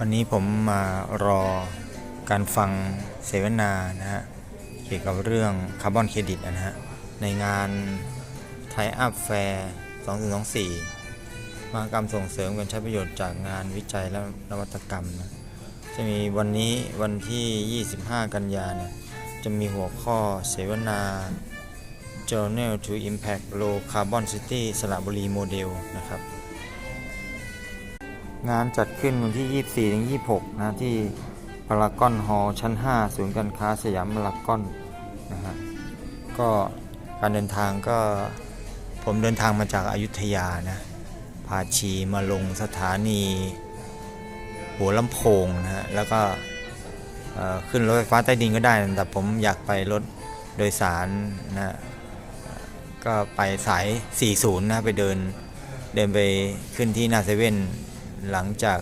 วันนี้ผมมารอการฟังเสวนานะฮะเกี่ยวกับเรื่องคาร์บอนเครดิตนะฮะในงานไทอัพแฟร์2024มหกรรมส่งเสริมการใช้ประโยชน์จากงานวิจัยและนวัตกรรมนะจะมีวันนี้วันที่ 25 กันยาเนี่ยจะมีหัวข้อเสวนา Journal to Impact Low Carbon City สระบุรีโมเดลนะครับ งานจัดขึ้นวันที่ 24ถึง26 นะที่พารากอนฮอลล์ชั้น 5 ศูนย์การค้าสยามพารากอนนะฮะก็การเดินทางก็ผมเดินทางมาจากอายุทยานะพาชีมาลงสถานีหัวลำโพงนะฮะแล้วก็ขึ้นรถไฟฟ้าใต้ดินก็ได้ แต่ผมอยากไปรถโดยสารนะก็ไปสาย 40 นะ ไปเดินเดินไปขึ้นที่นาเซเว่น หลังจาก